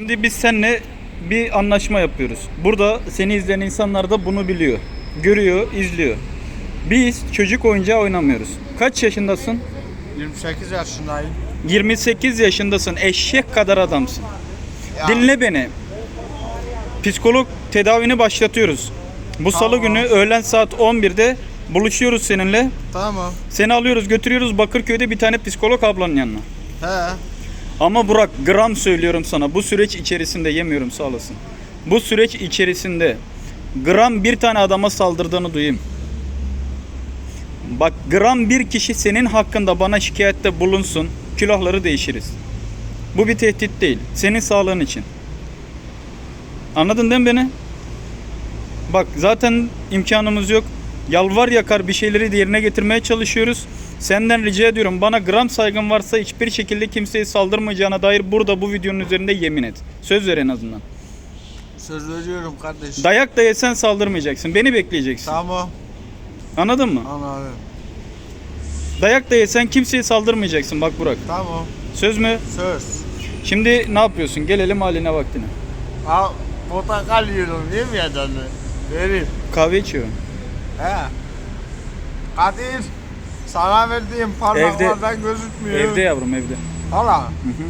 Şimdi biz seninle bir anlaşma yapıyoruz. Burada seni izleyen insanlar da bunu biliyor. Görüyor, izliyor. Biz çocuk oyuncağı oynamıyoruz. Kaç yaşındasın? 28 yaşındayım. 28 yaşındasın. Eşek kadar adamsın. Ya. Dinle beni. Psikolog tedavini başlatıyoruz. Bu salı Tamam. günü öğlen saat 11'de buluşuyoruz seninle. Tamam. Seni alıyoruz götürüyoruz Bakırköy'de bir tane psikolog ablanın yanına. He. Ama Burak gram söylüyorum sana bu süreç içerisinde yemiyorum sağ olasın. Bu süreç içerisinde gram bir tane adama saldırdığını duyayım. Bak gram bir kişi senin hakkında bana şikayette bulunsun külahları değişiriz. Bu bir tehdit değil. Senin sağlığın için. Anladın değil mi beni? Bak zaten imkanımız yok. Yalvar yakar bir şeyleri yerine getirmeye çalışıyoruz. Senden rica ediyorum bana gram saygın varsa hiçbir şekilde kimseye saldırmayacağına dair burada bu videonun üzerinde yemin et. Söz ver en azından. Söz veriyorum kardeş. Dayak da yesen saldırmayacaksın. Beni bekleyeceksin. tamam. Anladın mı? Anladım. Dayak da yesen kimseye saldırmayacaksın bak Burak. Tamam. Söz mü? Söz. Şimdi ne yapıyorsun? Gelelim haline vaktine. Ha, portakal yiyorum değil mi ya canım? Vereyim. Kahve içiyorum. He. Kadir. Sana verdiğim parmaklardan gözükmüyor. Evde yavrum evde. Hala. Hı hı.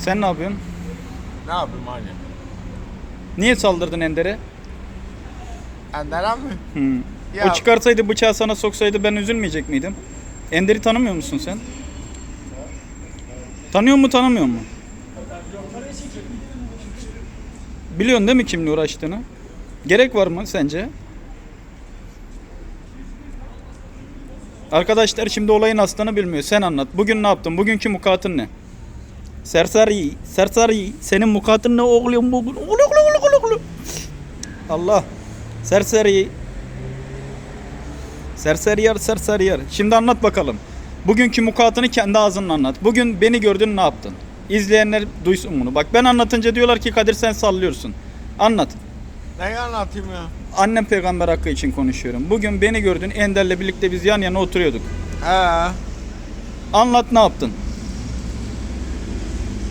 Sen ne yapıyorsun? Ne yapayım hani? Niye saldırdın Ender'e? Ender'e mi? Hı. Ya- O çıkarsaydı bıçağı sana soksaydı ben üzülmeyecek miydim? Ender'i tanımıyor musun sen? Tanıyor mu tanımıyor mu? Biliyorsun değil mi kimle uğraştığını? Gerek var mı sence? Arkadaşlar şimdi olayın aslını bilmiyor. Sen anlat. Bugün ne yaptın? Bugünkü mukatın ne? Serseri, serseri. Senin mukatın ne oğlum bugün? Oğlum, oğlum, oğlum, oğlum. Allah. Serseri. Serseri yer, serseri yer. Şimdi anlat bakalım. Bugünkü mukatını kendi ağzınla anlat. Bugün beni gördün ne yaptın? İzleyenler duysun bunu. Bak ben anlatınca diyorlar ki Kadir sen sallıyorsun. Anlat. Neyi anlatayım ya? Annem peygamber hakkı için konuşuyorum. Bugün beni gördün Ender'le birlikte biz yan yana oturuyorduk. He. Anlat ne yaptın?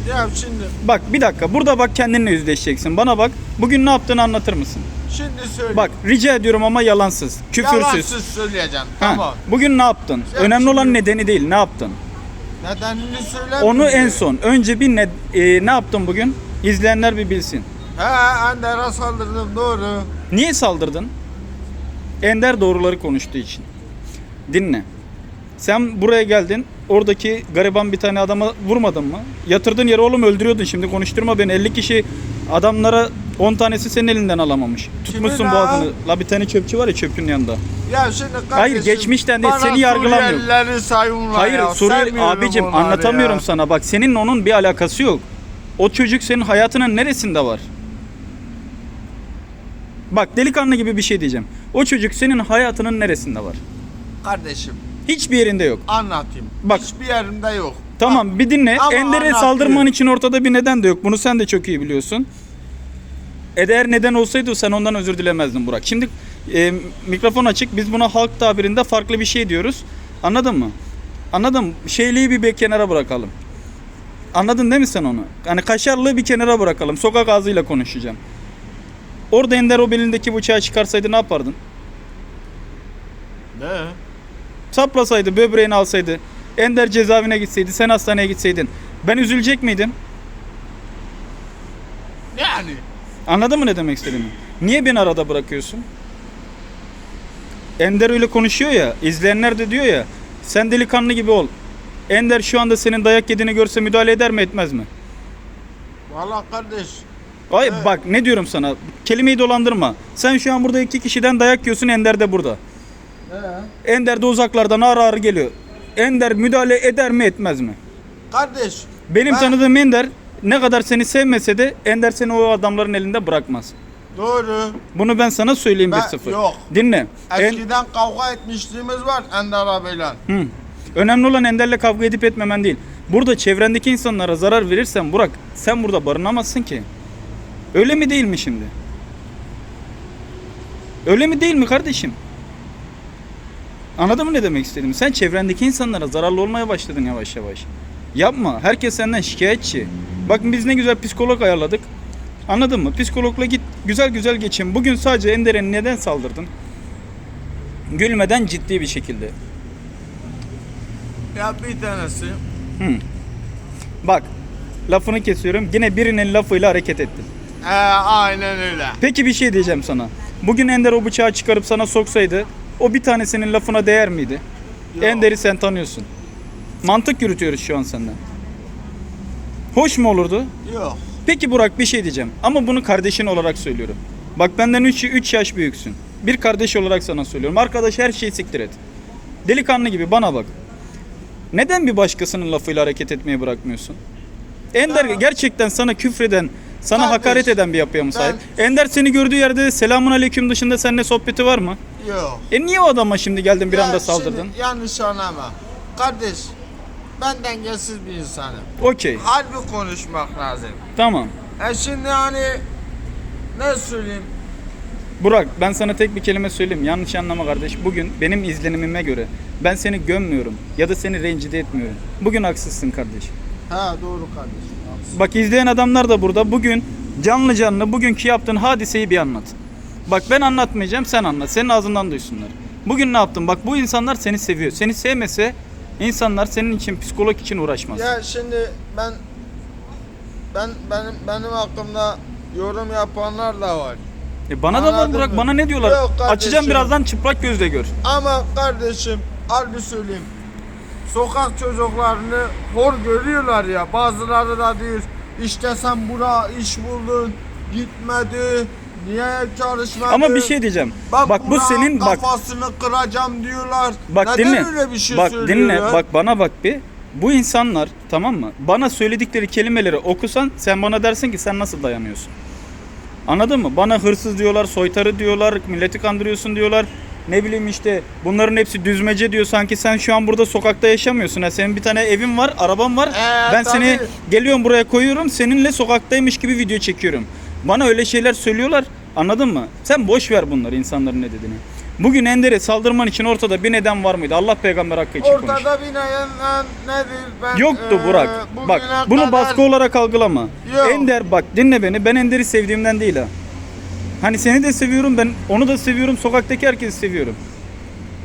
Ya şimdi, Bak bir dakika burada bak kendinle yüzleşeceksin. Bana bak bugün ne yaptığını anlatır mısın? şimdi söyle. Bak rica ediyorum ama yalansız, küfürsüz. Yalansız söyleyeceksin. Ha, Tamam. Bugün ne yaptın? Sen Önemli olan nedeni değil ne yaptın? Nedenini söyle. Onu en son. Önce bir ne, e, ne yaptın bugün? İzleyenler bir bilsin. He, Ender'e saldırdım doğru. Niye saldırdın? Ender doğruları konuştuğu için. Dinle. Sen buraya geldin. Oradaki gariban bir tane adama vurmadın mı? Yatırdığın yere oğlum öldürüyordun. Şimdi konuşturma beni. 50 kişi adamlara 10 tanesi senin elinden alamamış. Tutmuşsun boğazını. La bir tane çöpçü var ya çöpün yanında. Ya şimdi kardeşim. Hayır, geçmişten değil, bana seni yargılamıyorum. Suriyelileri Hayır ya. Suriyeli sevmiyorum abicim onları anlatamıyorum ya. sana. Bak senin onun bir alakası yok. O çocuk senin hayatının neresinde var? Bak delikanlı gibi bir şey diyeceğim. O çocuk senin hayatının neresinde var? Kardeşim Hiçbir yerinde yok. anlatayım. Bak. Hiçbir yerimde yok. Tamam bir dinle. Ama Ender'e anlatıyor. saldırman için ortada bir neden de yok. Bunu sen de çok iyi biliyorsun. Eğer neden olsaydı sen ondan özür dilemezdin Burak. Şimdi e, mikrofon açık. Biz buna halk tabirinde farklı bir şey diyoruz. Anladın mı? Anladın mı? Şeyliği bir be- kenara bırakalım. Anladın değil mi sen onu? Hani kaşarlığı bir kenara bırakalım. Sokak ağzıyla konuşacağım. Orada Ender o belindeki bıçağı çıkarsaydı ne yapardın? Ne? Saplasaydı, böbreğini alsaydı, Ender cezaevine gitseydi, sen hastaneye gitseydin. Ben üzülecek miydim? Yani. Anladın mı ne demek istediğimi? Niye beni arada bırakıyorsun? Ender öyle konuşuyor ya, izleyenler de diyor ya, sen delikanlı gibi ol. Ender şu anda senin dayak yediğini görse müdahale eder mi etmez mi? Valla kardeş. Ay Evet. bak ne diyorum sana, kelimeyi dolandırma. Sen şu an burada iki kişiden dayak yiyorsun, Ender de burada. He. Ender de uzaklardan ağır ağır geliyor. Ender müdahale eder mi etmez mi? Kardeş. Benim ben- tanıdığım Ender ne kadar seni sevmese de Ender seni o adamların elinde bırakmaz. Doğru. Bunu ben sana söyleyeyim Ben- 1-0. yok. Dinle. En- Eskiden kavga etmişliğimiz var Ender abiyle. Hı. Önemli olan Ender'le kavga edip etmemen değil. Burada çevrendeki insanlara zarar verirsen Burak sen burada barınamazsın ki. Öyle mi değil mi şimdi? Öyle mi değil mi kardeşim? Anladın mı ne demek istediğimi? Sen çevrendeki insanlara zararlı olmaya başladın yavaş yavaş. Yapma. Herkes senden şikayetçi. Bak biz ne güzel psikolog ayarladık. Anladın mı? Psikologla git güzel güzel geçin. Bugün sadece Ender'e neden saldırdın? Gülmeden ciddi bir şekilde. Ya bir tanesi. Hı. Bak lafını kesiyorum. Yine birinin lafıyla hareket ettin. Ee, aynen öyle. Peki bir şey diyeceğim sana. Bugün Ender o bıçağı çıkarıp sana soksaydı o bir tanesinin lafına değer miydi? Yok. Ender'i sen tanıyorsun. Mantık yürütüyoruz şu an senden. Hoş mu olurdu? Yok. Peki Burak bir şey diyeceğim ama bunu kardeşin olarak söylüyorum. Bak benden 3 3 yaş büyüksün. Bir kardeş olarak sana söylüyorum. Arkadaş her şeyi siktir et. Delikanlı gibi bana bak. Neden bir başkasının lafıyla hareket etmeyi bırakmıyorsun? Ender Ya. gerçekten sana küfreden, sana Kardeş, hakaret eden bir yapıya mı ben- sahip? Ender seni gördüğü yerde selamun aleyküm dışında seninle sohbeti var mı? Yok. E niye o adama şimdi geldin bir Ya anda saldırdın? şimdi yanlış anlama. Kardeş, ben dengesiz bir insanım. Okey. Harbi konuşmak lazım. Tamam. E şimdi hani ne söyleyeyim? Burak ben sana tek bir kelime söyleyeyim. Yanlış anlama kardeş. Bugün benim izlenimime göre ben seni gömmüyorum ya da seni rencide etmiyorum. Bugün haksızsın kardeş. Ha doğru kardeşim. Bak izleyen adamlar da burada. Bugün canlı canlı bugünkü yaptığın hadiseyi bir anlat. Bak ben anlatmayacağım sen anlat. Senin ağzından duysunlar. Bugün ne yaptın? Bak bu insanlar seni seviyor. Seni sevmese insanlar senin için psikolog için uğraşmaz. Ya şimdi ben ben benim benim hakkımda yorum yapanlar da var. E bana da var Anladın Burak. mı? Bana ne diyorlar? Yok kardeşim. Açacağım birazdan çıplak gözle gör. Ama kardeşim harbi söyleyeyim. Sokak çocuklarını hor görüyorlar ya. Bazıları da diyor işte sen bura iş buldun gitmedi. Niye çalışmadın? Ama bir şey diyeceğim. Bak, bu bura senin bak kafasını kıracağım diyorlar. Bak Neden dinle. öyle bir şey bak dinle. Bak bana bak bir. Bu insanlar tamam mı? Bana söyledikleri kelimeleri okusan sen bana dersin ki sen nasıl dayanıyorsun? Anladın mı? Bana hırsız diyorlar, soytarı diyorlar, milleti kandırıyorsun diyorlar. Ne bileyim işte bunların hepsi düzmece diyor. Sanki sen şu an burada sokakta yaşamıyorsun. Ha. Senin bir tane evin var, araban var. Ee, ben seni tabii. geliyorum buraya koyuyorum. Seninle sokaktaymış gibi video çekiyorum. Bana öyle şeyler söylüyorlar. Anladın mı? Sen boş ver bunları insanların ne dediğini. Bugün Ender'e saldırman için ortada bir neden var mıydı? Allah peygamber hakkı için konuş. Ortada bir neden nedir? Ben, Yoktu eee, Burak. Bak bugüne bunu kadar- baskı olarak algılama. Yok. Ender bak dinle beni. Ben Ender'i sevdiğimden değil ha. Hani seni de seviyorum ben onu da seviyorum. Sokaktaki herkesi seviyorum.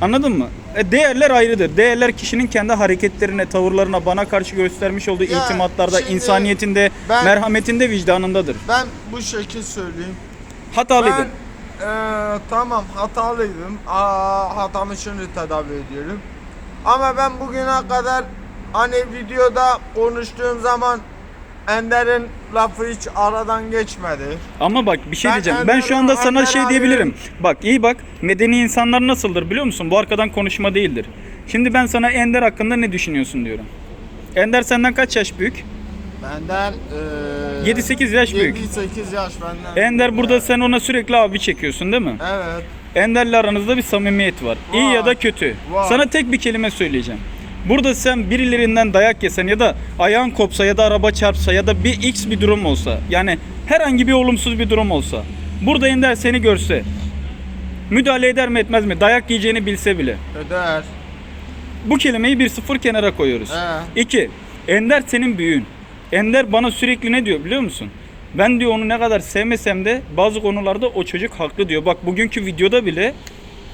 Anladın mı? E, değerler ayrıdır. Değerler kişinin kendi hareketlerine, tavırlarına, bana karşı göstermiş olduğu Ya, iltimatlarda, şimdi insaniyetinde, ben- merhametinde, vicdanındadır. Ben bu şekil söyleyeyim. Hatalıydı. Ben eee, tamam hatalıydım. Aa, hatamı şimdi tedavi ediyorum. Ama ben bugüne kadar hani videoda konuştuğum zaman Ender'in lafı hiç aradan geçmedi. Ama bak bir şey Ben diyeceğim. Ben şu anda sana Ender şey abi- diyebilirim. Bak iyi bak. Medeni insanlar nasıldır biliyor musun? Bu arkadan konuşma değildir. Şimdi ben sana Ender hakkında ne düşünüyorsun diyorum. Ender senden kaç yaş büyük? Benden eee 7-8 yaş büyük. 7-8 yaş benden. Ender burada sen ona sürekli abi çekiyorsun değil mi? Evet. Ender'le aranızda bir samimiyet var. İyi Var. ya da kötü. Var. Sana tek bir kelime söyleyeceğim. Burada sen birilerinden dayak yesen ya da ayağın kopsa ya da araba çarpsa ya da bir x bir durum olsa yani herhangi bir olumsuz bir durum olsa burada Ender seni görse müdahale eder mi etmez mi? Dayak yiyeceğini bilse bile. Öder. Bu kelimeyi bir sıfır kenara koyuyoruz. He. İki, Ender senin büyüğün. Ender bana sürekli ne diyor biliyor musun? Ben diyor onu ne kadar sevmesem de bazı konularda o çocuk haklı diyor. Bak bugünkü videoda bile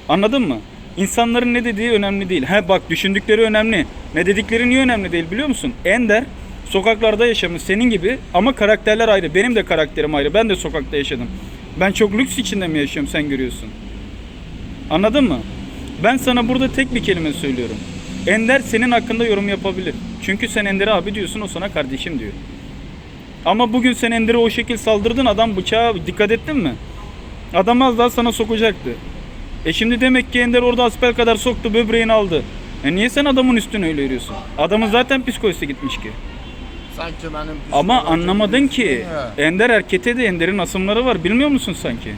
anladın mı? İnsanların ne dediği önemli değil. He bak düşündükleri önemli. Ne dedikleri niye önemli değil biliyor musun? Ender sokaklarda yaşamış senin gibi ama karakterler ayrı. Benim de karakterim ayrı. Ben de sokakta yaşadım. Ben çok lüks içinde mi yaşıyorum sen görüyorsun. Anladın mı? Ben sana burada tek bir kelime söylüyorum. Ender senin hakkında yorum yapabilir. Çünkü sen Ender'e abi diyorsun o sana kardeşim diyor. Ama bugün sen Ender'e o şekil saldırdın adam bıçağa dikkat ettin mi? Adam az daha sana sokacaktı. E şimdi demek ki Ender orada asper kadar soktu böbreğini aldı. E niye sen adamın üstüne öyle yürüyorsun? Adamın zaten psikolojisi gitmiş ki. Sanki benim Ama psikolojim anlamadın ki ya. Ender erkete de Ender'in asımları var bilmiyor musun sanki?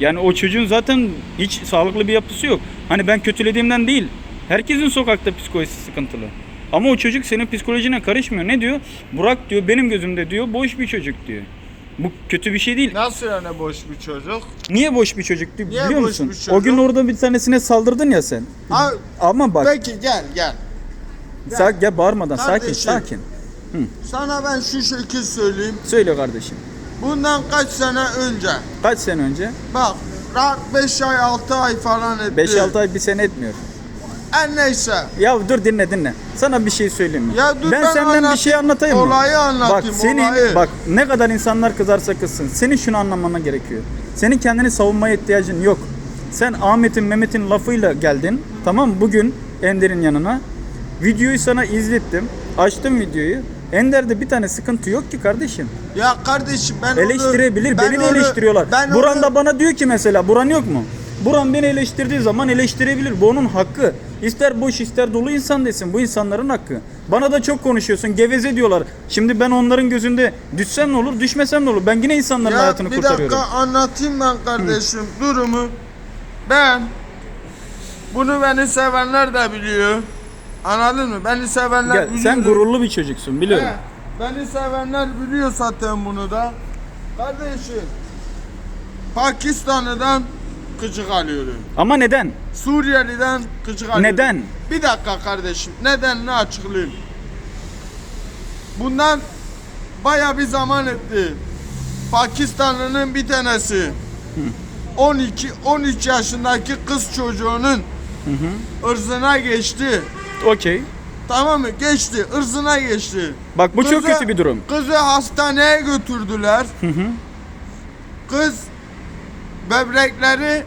Yani o çocuğun zaten hiç sağlıklı bir yapısı yok. Hani ben kötülediğimden değil. Herkesin sokakta psikolojisi sıkıntılı. Ama o çocuk senin psikolojine karışmıyor. Ne diyor? Burak diyor benim gözümde diyor boş bir çocuk diyor. Bu kötü bir şey değil. Nasıl yani boş bir çocuk? Niye boş bir çocuk Niye biliyor boş musun? bir çocuk? O gün orada bir tanesine saldırdın ya sen. Ha, Ama bak Peki gel gel. Sakin gel bağırmadan sakin Kardeşim. sakin. Sana ben şu şekil söyleyeyim. Söyle kardeşim. Bundan kaç sene önce Kaç sene önce? bak rahat 5 ay 6 ay falan etti. 5-6 ay bir sene etmiyor. En neyse. Ya dur dinle dinle. Sana bir şey söyleyeyim mi? Ya dur ben, ben senden bir şey anlatayım mı? Olayı anlatayım, Bak senin olayı. bak ne kadar insanlar kızarsa kızsın. Senin şunu anlamana gerekiyor. Senin kendini savunmaya ihtiyacın yok. Sen Ahmet'in Mehmet'in lafıyla geldin. Tamam bugün Ender'in yanına. Videoyu sana izlettim. Açtım videoyu. Ender'de bir tane sıkıntı yok ki kardeşim. Ya kardeşim ben onu- Eleştirebilir. ben beni onu- eleştiriyorlar. Ben Buran onu- da bana diyor ki mesela Buran yok mu? Buran beni eleştirdiği zaman eleştirebilir. Bu onun hakkı. İster boş ister dolu insan desin. Bu insanların hakkı. Bana da çok konuşuyorsun. Geveze diyorlar. Şimdi ben onların gözünde düşsem ne olur, düşmesem ne olur? Ben yine insanların ya hayatını bir kurtarıyorum. dakika anlatayım ben kardeşim durumu. Ben bunu beni sevenler de biliyor. Anladın mı? Beni sevenler biliyor. sen gururlu bir çocuksun biliyorum. He, Beni sevenler biliyor zaten bunu da. Kardeşim Pakistan'dan gıcık alıyorum. Ama neden? Suriyeli'den gıcık alıyorum. Neden? Bir dakika kardeşim. Neden ne açıklayayım? Bundan baya bir zaman etti. Pakistanlı'nın bir tanesi 12 13 yaşındaki kız çocuğunun ırzına geçti. Okey. Tamam mı? Geçti. ırzına geçti. Bak bu çok Kızı- kötü bir durum. Kızı hastaneye götürdüler. Kız böbrekleri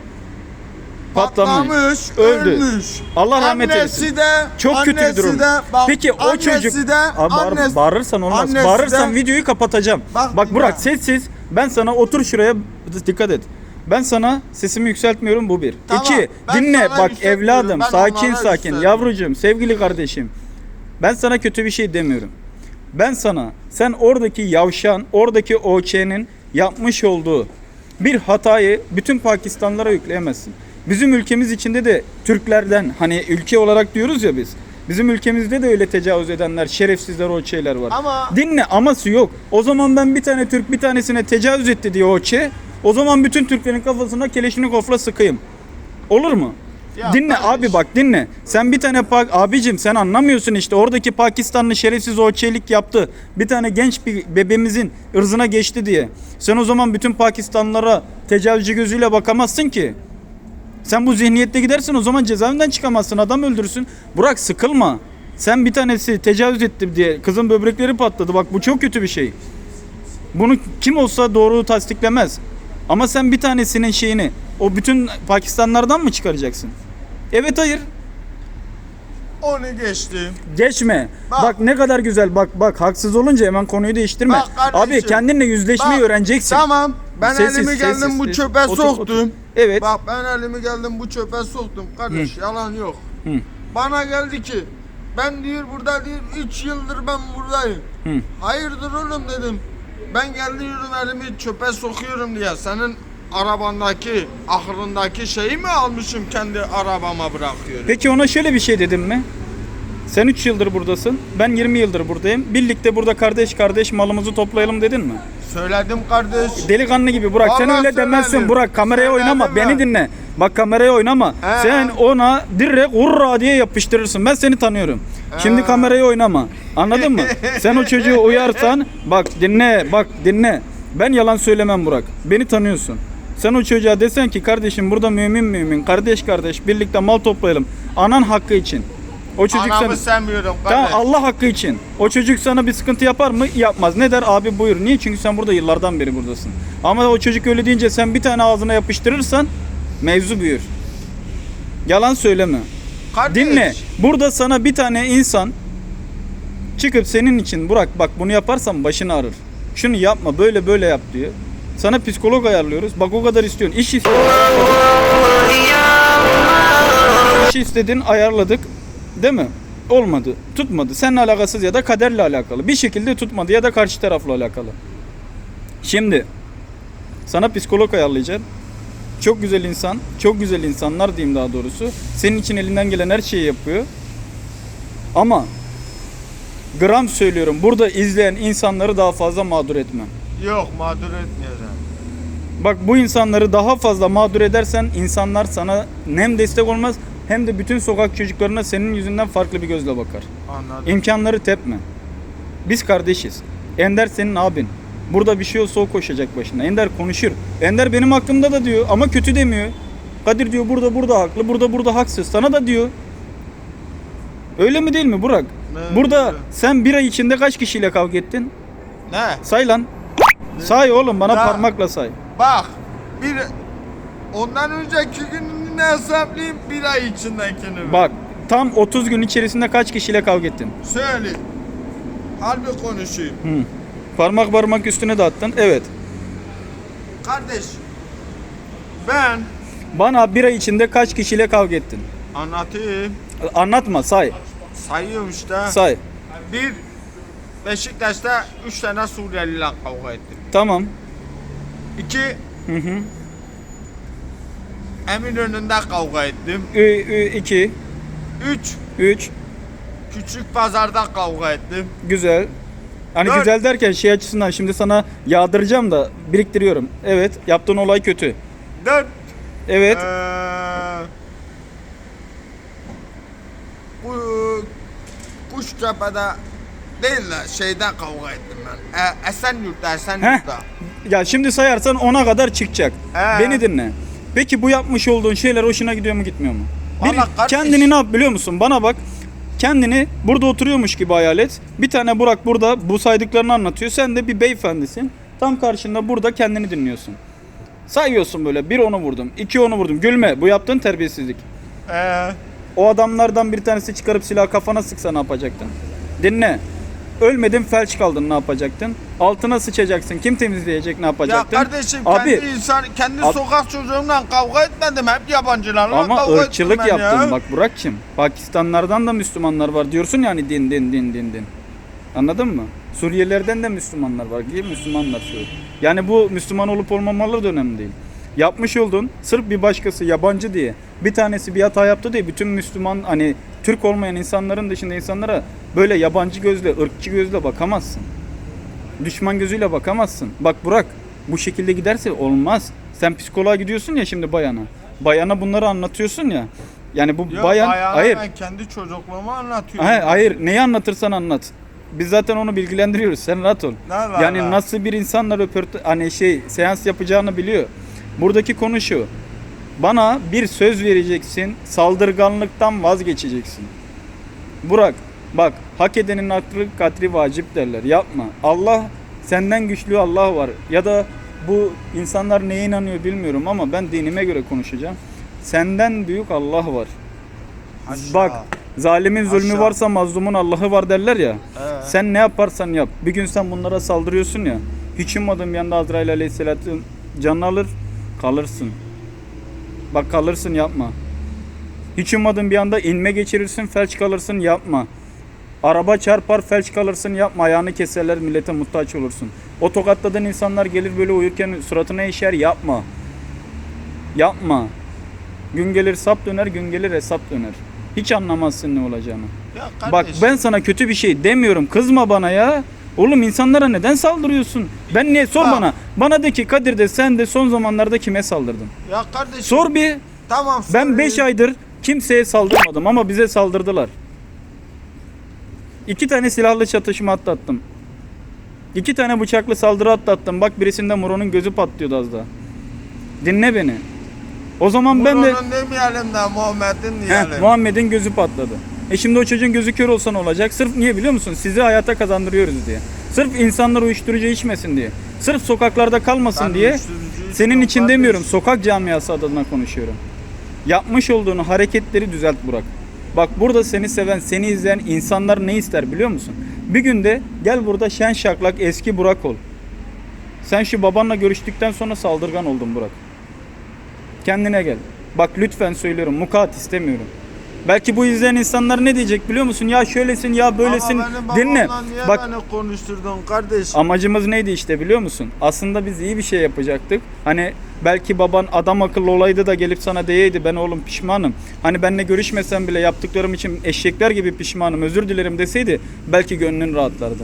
Patlamış. öldü. ölmüş. Allah rahmet annesi eylesin. de Çok kötü bir annesi durum. De, bak, Peki o annesi çocuk de, Abi bağır- annesi- bağırırsan olmaz. annesi Bağırırsan de- videoyu kapatacağım. Bak, Bak, Burak sessiz. Ben sana otur şuraya dikkat et. Ben sana sesimi yükseltmiyorum bu bir. Tamam, İki ben dinle sana bak yükseltmiyorum, evladım ben sakin onlara sakin yükseltiyorum. yavrucuğum sevgili kardeşim. Ben sana kötü bir şey demiyorum. Ben sana sen oradaki yavşan oradaki OÇ'nin yapmış olduğu bir hatayı bütün Pakistanlılara yükleyemezsin. Bizim ülkemiz içinde de Türklerden hani ülke olarak diyoruz ya biz. Bizim ülkemizde de öyle tecavüz edenler, şerefsizler, OÇ'ler var. Ama- Dinle aması yok. O zaman ben bir tane Türk bir tanesine tecavüz etti diye OÇ. O zaman bütün Türklerin kafasına keleşini kofla sıkayım. Olur mu? Ya dinle kardeş. abi bak dinle. Sen bir tane pak abicim sen anlamıyorsun işte oradaki Pakistanlı şerefsiz OÇ'lik yaptı. Bir tane genç bir bebeğimizin ırzına geçti diye. Sen o zaman bütün Pakistanlılara tecavüzcü gözüyle bakamazsın ki. Sen bu zihniyette gidersin o zaman cezaevinden çıkamazsın adam öldürürsün. Burak sıkılma. Sen bir tanesi tecavüz etti diye kızın böbrekleri patladı. Bak bu çok kötü bir şey. Bunu kim olsa doğru tasdiklemez. Ama sen bir tanesinin şeyini o bütün Pakistanlardan mı çıkaracaksın? Evet hayır. Onu geçti. Geçme. Bak, Bak. ne kadar güzel. Bak bak haksız olunca hemen konuyu değiştirme. Bak kardeşim. Abi kendinle yüzleşmeyi Bak, öğreneceksin. Tamam. Ben Sessiz, elimi geldim sessiz, bu sessiz. çöpe Otur, soktum. otur. Evet. Bak ben elimi geldim bu çöpe soktum. Kardeş yalan yok. Hı. Bana geldi ki ben diyor burada diyor 3 yıldır ben buradayım. Hı. Hayırdır oğlum dedim. Ben geliyorum elimi çöpe sokuyorum diye senin arabandaki ahırındaki şeyi mi almışım kendi arabama bırakıyorum. Peki ona şöyle bir şey dedim mi? Sen 3 yıldır buradasın. Ben 20 yıldır buradayım. Birlikte burada kardeş kardeş malımızı toplayalım dedin mi? Söyledim kardeş. Delikanlı gibi Burak sen Vallahi öyle demezsin söyledim. Burak kameraya Söyledim oynama ben. beni dinle. Bak kameraya oynama. He. Sen ona direkt hurra diye yapıştırırsın. Ben seni tanıyorum. Şimdi kameraya oynama. Anladın mı? Sen o çocuğu uyarsan bak dinle bak dinle. Ben yalan söylemem Burak. Beni tanıyorsun. Sen o çocuğa desen ki kardeşim burada mümin mümin kardeş kardeş birlikte mal toplayalım. Anan hakkı için. O çocuk Anamı sana sevmiyorum Tamam kardeş. Allah hakkı için. O çocuk sana bir sıkıntı yapar mı? Yapmaz. Ne der? Abi buyur. Niye? Çünkü sen burada yıllardan beri buradasın. Ama o çocuk öyle deyince sen bir tane ağzına yapıştırırsan mevzu büyür. Yalan söyleme. Kardeş. Dinle. Burada sana bir tane insan çıkıp senin için Burak bak bunu yaparsan başını ağrır. Şunu yapma böyle böyle yap diyor. Sana psikolog ayarlıyoruz. Bak o kadar istiyorsun. İş istedin. İş istedin ayarladık. Değil mi? Olmadı. Tutmadı. Seninle alakasız ya da kaderle alakalı. Bir şekilde tutmadı ya da karşı tarafla alakalı. Şimdi sana psikolog ayarlayacağım. Çok güzel insan, çok güzel insanlar diyeyim daha doğrusu. Senin için elinden gelen her şeyi yapıyor. Ama gram söylüyorum burada izleyen insanları daha fazla mağdur etme. Yok mağdur etmeyeceğim. Bak bu insanları daha fazla mağdur edersen insanlar sana hem destek olmaz hem de bütün sokak çocuklarına senin yüzünden farklı bir gözle bakar. Anladım. İmkanları tepme. Biz kardeşiz. Ender senin abin. Burada bir şey olsa o koşacak başına. Ender konuşur. Ender benim hakkımda da diyor ama kötü demiyor. Kadir diyor burada burada haklı, burada burada haksız. Sana da diyor. Öyle mi değil mi Burak? Ne burada sen bir ay içinde kaç kişiyle kavga ettin? Ne? Say lan. Say oğlum bana Ya. parmakla say. Bak bir ondan önceki gününü hesaplayayım bir ay içindekini. Bak tam 30 gün içerisinde kaç kişiyle kavga ettin? Söyle. Harbi konuşayım. Hı. Parmak parmak üstüne de attın. Evet. Kardeş ben Bana bir ay içinde kaç kişiyle kavga ettin? anlatayım. Anlatma say. Sayıyorum işte. Say. Bir Beşiktaş'ta 3 tane Suriyeliyle kavga ettim. Tamam. İki Hı hı. Eminönü'nde kavga ettim. 2 Üç 3 Küçük pazarda kavga ettim. güzel. Hani Dört. güzel derken şey açısından şimdi sana yağdıracağım da biriktiriyorum. Evet, yaptığın olay kötü. Dört Evet. Eee, bu Kuştepe'de değil de şeyde kavga ettim ben. E, Esenyurt'ta. Esenyurt'ta. Ya şimdi sayarsan ona kadar çıkacak. Ee? Beni dinle. Peki bu yapmış olduğun şeyler hoşuna gidiyor mu gitmiyor mu? Bir kardeş- kendini ne yap biliyor musun? Bana bak. Kendini burada oturuyormuş gibi hayal et. Bir tane Burak burada bu saydıklarını anlatıyor. Sen de bir beyefendisin. Tam karşında burada kendini dinliyorsun. Sayıyorsun böyle. Bir onu vurdum. iki onu vurdum. Gülme. Bu yaptığın terbiyesizlik. Eee, O adamlardan bir tanesi çıkarıp silah kafana sıksa ne yapacaktın? Dinle. Ölmedin felç kaldın ne yapacaktın? Altına sıçacaksın. Kim temizleyecek ne ya yapacaktın? kardeşim Abi kendi insan kendi Ab- sokak çocuğumla kavga etmedim hep yabancılarla ama kavga ettim ırkçılık yaptın ya. bak Burak'cığım. Pakistanlardan da Müslümanlar var diyorsun yani din din din din din. Anladın mı? Suriyelilerden de Müslümanlar var. Değil Müslümanlar şu. Yani bu Müslüman olup olmamaları da önemli değil. Yapmış oldun sırf bir başkası yabancı diye bir tanesi bir hata yaptı diye bütün Müslüman hani Türk olmayan insanların dışında insanlara böyle yabancı gözle, ırkçı gözle bakamazsın. Düşman gözüyle bakamazsın. Bak Burak bu şekilde giderse olmaz. Sen psikoloğa gidiyorsun ya şimdi bayana. Bayana bunları anlatıyorsun ya. Yani bu Ya bayan hayır. ben kendi çocukluğumu anlatıyorum. Hayır, hayır neyi anlatırsan anlat. Biz zaten onu bilgilendiriyoruz. Sen rahat ol. Ne var yani lan? nasıl bir insanla röportaj hani şey seans yapacağını biliyor. Buradaki konu şu. Bana bir söz vereceksin. Saldırganlıktan vazgeçeceksin. Burak bak hak edenin aklı katri vacip derler. Yapma. Allah senden güçlü Allah var. Ya da bu insanlar neye inanıyor bilmiyorum ama ben dinime göre konuşacağım. Senden büyük Allah var. Haşa. Bak zalimin zulmü Haşa. varsa mazlumun Allah'ı var derler ya. Ee. Sen ne yaparsan yap. Bir gün sen bunlara saldırıyorsun ya. Hiç ummadığım yanda Azrail Aleyhisselatü canını alır kalırsın. Bak kalırsın yapma. Hiç ummadığın bir anda inme geçirirsin felç kalırsın yapma. Araba çarpar felç kalırsın yapma. Ayağını keserler millete muhtaç olursun. O tokatladığın insanlar gelir böyle uyurken suratına işer yapma. Yapma. Gün gelir sap döner, gün gelir hesap döner. Hiç anlamazsın ne olacağını. Ya Bak ben sana kötü bir şey demiyorum. Kızma bana ya. Oğlum insanlara neden saldırıyorsun? Ben niye sor Ha. bana. Bana de ki Kadir de sen de son zamanlarda kime saldırdın? Ya kardeşim. Sor bir. Tamam. Ben sorayım. 5 aydır kimseye saldırmadım ama bize saldırdılar. İki tane silahlı çatışma atlattım. İki tane bıçaklı saldırı atlattım. Bak birisinde Muro'nun gözü patlıyordu az daha. Dinle beni. O zaman ben de... Demeyelim de Muhammed'in Heh, diyelim. Muhammed'in gözü patladı. E şimdi o çocuğun gözü kör olsa ne olacak? Sırf niye biliyor musun? Sizi hayata kazandırıyoruz diye. Sırf insanlar uyuşturucu içmesin diye. Sırf sokaklarda kalmasın Ben diye. Senin için demiyorum. Sokak camiası adına konuşuyorum. Yapmış olduğun hareketleri düzelt Burak. Bak burada seni seven, seni izleyen insanlar ne ister biliyor musun? Bir günde gel burada şen şaklak eski Burak ol. Sen şu babanla görüştükten sonra saldırgan oldun Burak. Kendine gel. Bak lütfen söylüyorum mukat istemiyorum. Belki bu izleyen insanlar ne diyecek biliyor musun? Ya şöylesin ya böylesin. Ama Dinle. niye Bak beni konuşturdun kardeş? amacımız neydi işte biliyor musun? Aslında biz iyi bir şey yapacaktık. Hani belki baban adam akıllı olaydı da gelip sana diyeydi ben oğlum pişmanım. Hani benimle görüşmesen bile yaptıklarım için eşekler gibi pişmanım özür dilerim deseydi belki gönlün rahatlardı.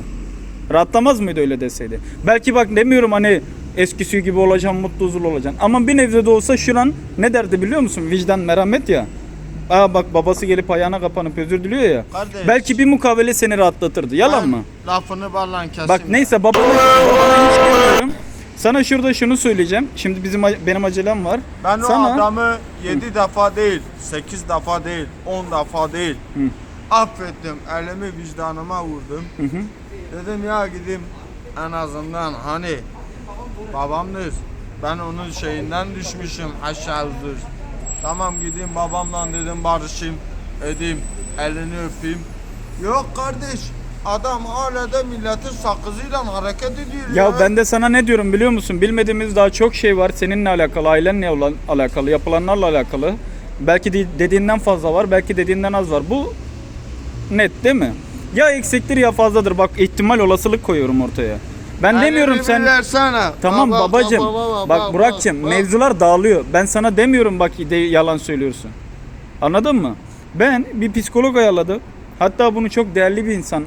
Rahatlamaz mıydı öyle deseydi? Belki bak demiyorum hani eskisi gibi olacağım, mutlu huzurlu olacaksın. Ama bir nebze de olsa şuran ne derdi biliyor musun? Vicdan, merhamet ya. Aa bak babası gelip ayağına kapanıp özür diliyor ya. Kardeş. Belki bir mukavele seni rahatlatırdı. Yalan mı? Lafını ballan keseyim. Bak neyse babana hiç girmiyorum. Sana şurada şunu söyleyeceğim. Şimdi bizim benim acelem var. Ben o Sana adamı 7 defa değil, 8 defa değil, 10 defa değil. Hı. Affettim, elimi vicdanıma vurdum. Hı hı. Dedim ya gideyim en azından hani babamdır. Ben onun şeyinden düşmüşüm aşağıdır. Tamam gideyim babamla dedim barışayım, edeyim, elini öpeyim. Yok kardeş, adam hala da milletin sakızıyla hareket ediyor ya. Ya ben de sana ne diyorum biliyor musun? Bilmediğimiz daha çok şey var. Seninle alakalı, ailenle olan alakalı, yapılanlarla alakalı. Belki de dediğinden fazla var, belki dediğinden az var. Bu net değil mi? Ya eksiktir ya fazladır. Bak ihtimal olasılık koyuyorum ortaya. Ben demiyorum Elini sen versene. Tamam bak, babacım. bak, bak, Bak bak, Burak'cığım bak. mevzular dağılıyor. Ben sana demiyorum bak de yalan söylüyorsun. Anladın mı? Ben bir psikolog ayarladım. Hatta bunu çok değerli bir insan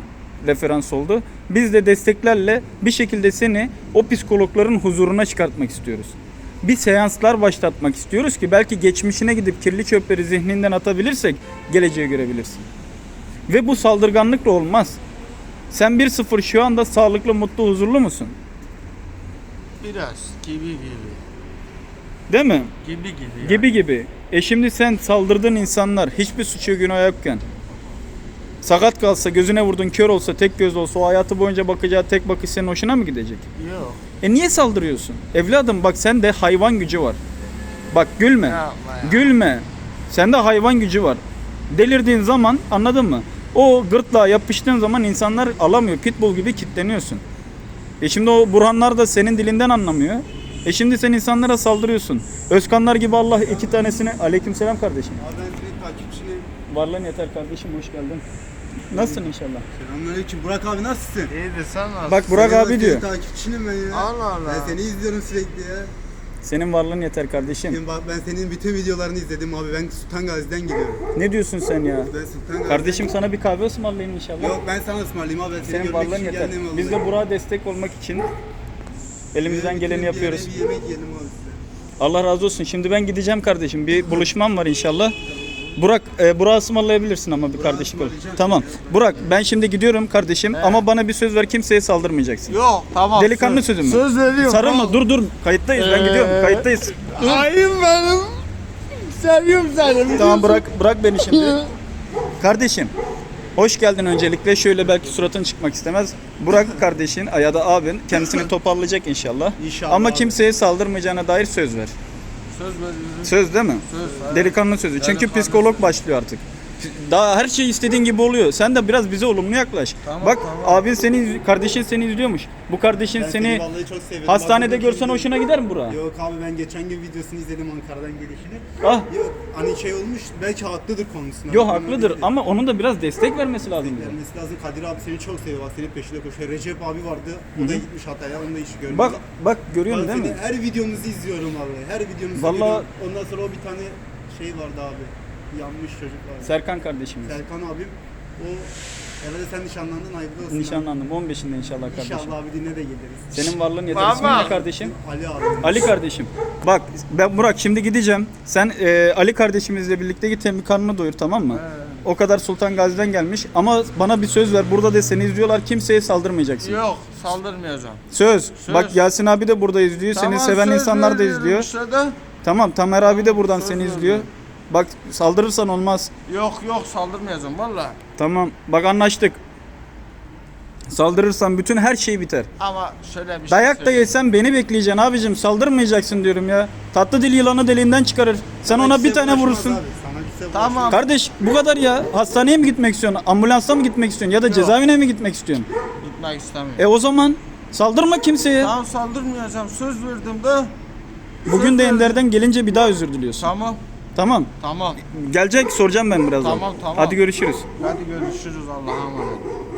referans oldu. Biz de desteklerle bir şekilde seni o psikologların huzuruna çıkartmak istiyoruz. Bir seanslar başlatmak istiyoruz ki belki geçmişine gidip kirli çöpleri zihninden atabilirsek geleceği görebilirsin. Ve bu saldırganlıkla olmaz. Sen 1-0 şu anda sağlıklı, mutlu, huzurlu musun? Biraz gibi gibi. Değil mi? Gibi gibi. yani. Gibi gibi. E şimdi sen saldırdığın insanlar hiçbir suçu günah yokken sakat kalsa, gözüne vurdun, kör olsa, tek göz olsa o hayatı boyunca bakacağı tek bakış senin hoşuna mı gidecek? Yok. E niye saldırıyorsun? Evladım bak sende hayvan gücü var. Bak gülme. Yapma ya. Gülme. Sende hayvan gücü var. Delirdiğin zaman anladın mı? O gırtlağa yapıştığın zaman insanlar alamıyor. Pitbull gibi kitleniyorsun. E şimdi o Burhanlar da senin dilinden anlamıyor. E şimdi sen insanlara saldırıyorsun. Özkanlar gibi Allah iki tanesini... Aleykümselam kardeşim. Abi ben senin takipçinim. Varlığın yeter kardeşim hoş geldin. Nasılsın inşallah? Selamünaleyküm. Burak abi nasılsın? İyidir sen nasılsın? Bak Burak Senin- abi senin diyor. takipçinim ben ya. Allah Allah. Ben seni izliyorum sürekli ya. Senin varlığın yeter kardeşim. Bak ben senin bütün videolarını izledim abi. Ben Sultan Gazi'den geliyorum. Ne diyorsun sen ya? Ben Sultan Gazi'den Kardeşim sana bir kahve ısmarlayayım inşallah. Yok ben sana ısmarlayayım abi. Ben seni Senin görmek varlığın için yeter. geldim vallahi. Biz de Burak'a destek olmak için elimizden Bir- geleni bir- yapıyoruz. Bir yemek yiyelim abi size. Allah razı olsun. Şimdi ben gideceğim kardeşim. Bir buluşmam var inşallah. Burak, e, Burak'ı ısmarlayabilirsin ama bir kardeşim. ısmarlayacağım. Tamam. Burak ben şimdi gidiyorum kardeşim ama bana bir söz ver kimseye saldırmayacaksın. Yok tamam. Delikanlı söz, sözüm mü? Söz veriyorum. Sarılma dur dur. Kayıttayız ben Ee, gidiyorum. Kayıttayız. Ayım benim. Seviyorum seni. Tamam bırak bırak beni şimdi. Kardeşim hoş geldin öncelikle. Şöyle belki suratın çıkmak istemez. Burak kardeşin ya da abin kendisini toparlayacak inşallah. İnşallah Ama abi. kimseye saldırmayacağına dair söz ver. Söz veriyorum. Söz değil mi? Söz. Delikanlı sözü. Çünkü psikolog başlıyor artık. Daha her şey istediğin gibi oluyor. Sen de biraz bize olumlu yaklaş. Tamam, Bak tamam. abin seni kardeşin seni izliyormuş. Bu kardeşin Ben seni vallahi çok seviyorum. hastanede Abi, görsen hoşuna gider mi Burak? Yok abi ben geçen gün videosunu izledim Ankara'dan gelişini. Ah. Yok hani şey olmuş belki haklıdır konusunda. Yo Bak, haklıdır ama onun da biraz destek vermesi lazım bize. Vermesi lazım. Kadir abi seni çok seviyor. Bak senin peşinde koşuyor. Recep abi vardı. O da gitmiş Hatay'a. Onun da işi görmüyor. Bak bak görüyorsun değil mi? her videomuzu izliyorum vallahi. Her videomuzu Vallahi- görüyorum. Ondan sonra o bir tane şey vardı abi. Yanmış çocuk. Serkan kardeşimiz. Serkan abim. O herhalde sen nişanlandın hayırlı olsun. Nişanlandım 15'inde inşallah kardeşim. İnşallah abi dinle de geliriz. Senin varlığın yeter. İsmin ne kardeşim? Ali abi. Ali kardeşim. Bak ben Burak şimdi gideceğim. Sen e, Ali kardeşimizle birlikte git hem bir karnını doyur tamam mı? O kadar Sultan Gazi'den gelmiş ama bana bir söz ver. Burada da seni izliyorlar. Kimseye saldırmayacaksın. Yok saldırmayacağım. Söz. Söz. Bak Yasin abi de burada izliyor. Seni Tamam, seven söz insanlar da izliyor. işte de. Tamam Tamer abi de buradan Söz seni izliyor. Bak saldırırsan olmaz. Yok yok saldırmayacağım valla. Tamam. Bak anlaştık. Saldırırsan bütün her şey biter. Ama şöyle bir Dayak şey da yesen beni bekleyeceksin abicim. Saldırmayacaksın diyorum ya. Tatlı dil yılanı deliğinden çıkarır. Sen ona bir tane vurursun. Tamam. Kardeş bu kadar ya. Hastaneye mi gitmek istiyorsun? Ambulansa mı gitmek istiyorsun? Ya da cezaevine mi gitmek istiyorsun? Gitmek istemiyorum. E o zaman saldırma kimseye. Tamam saldırmayacağım söz verdim de. Bugün de verdim. Ender'den gelince bir daha özür diliyorsun. Tamam Tamam. tamam. Gelecek soracağım ben birazdan. Tamam, tamam. Hadi görüşürüz. Hadi görüşürüz Allah'a emanet.